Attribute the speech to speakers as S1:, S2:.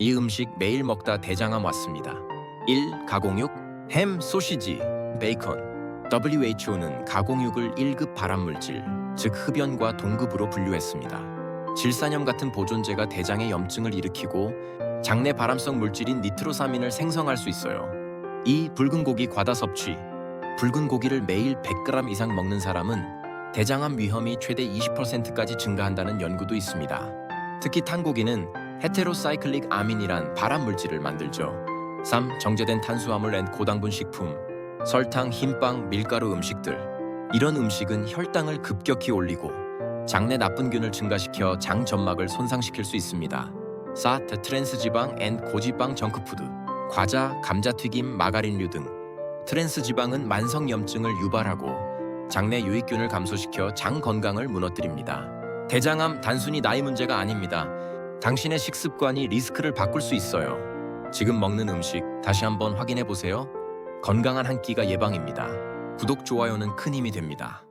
S1: 이 음식 매일 먹다 대장암 왔습니다. 1. 가공육 햄, 소시지, 베이컨 WHO는 가공육을 1급 발암물질, 즉 흡연과 동급으로 분류했습니다. 질산염 같은 보존제가 대장의 염증을 일으키고 장내 발암성 물질인 니트로사민을 생성할 수 있어요. 2. 붉은 고기 과다 섭취 붉은 고기를 매일 100g 이상 먹는 사람은 대장암 위험이 최대 20%까지 증가한다는 연구도 있습니다. 특히 탄 고기는 헤테로사이클릭 아민이란 발암 물질을 만들죠. 3. 정제된 탄수화물 앤 고당분 식품, 설탕, 흰빵, 밀가루 음식들. 이런 음식은 혈당을 급격히 올리고 장내 나쁜 균을 증가시켜 장 점막을 손상시킬 수 있습니다. 4. 트랜스 지방 앤 고지방 정크푸드. 과자, 감자튀김, 마가린류 등 트랜스 지방은 만성 염증을 유발하고 장내 유익균을 감소시켜 장 건강을 무너뜨립니다. 대장암 단순히 나이 문제가 아닙니다. 당신의 식습관이 리스크를 바꿀 수 있어요. 지금 먹는 음식 다시 한번 확인해 보세요. 건강한 한 끼가 예방입니다. 구독, 좋아요는 큰 힘이 됩니다.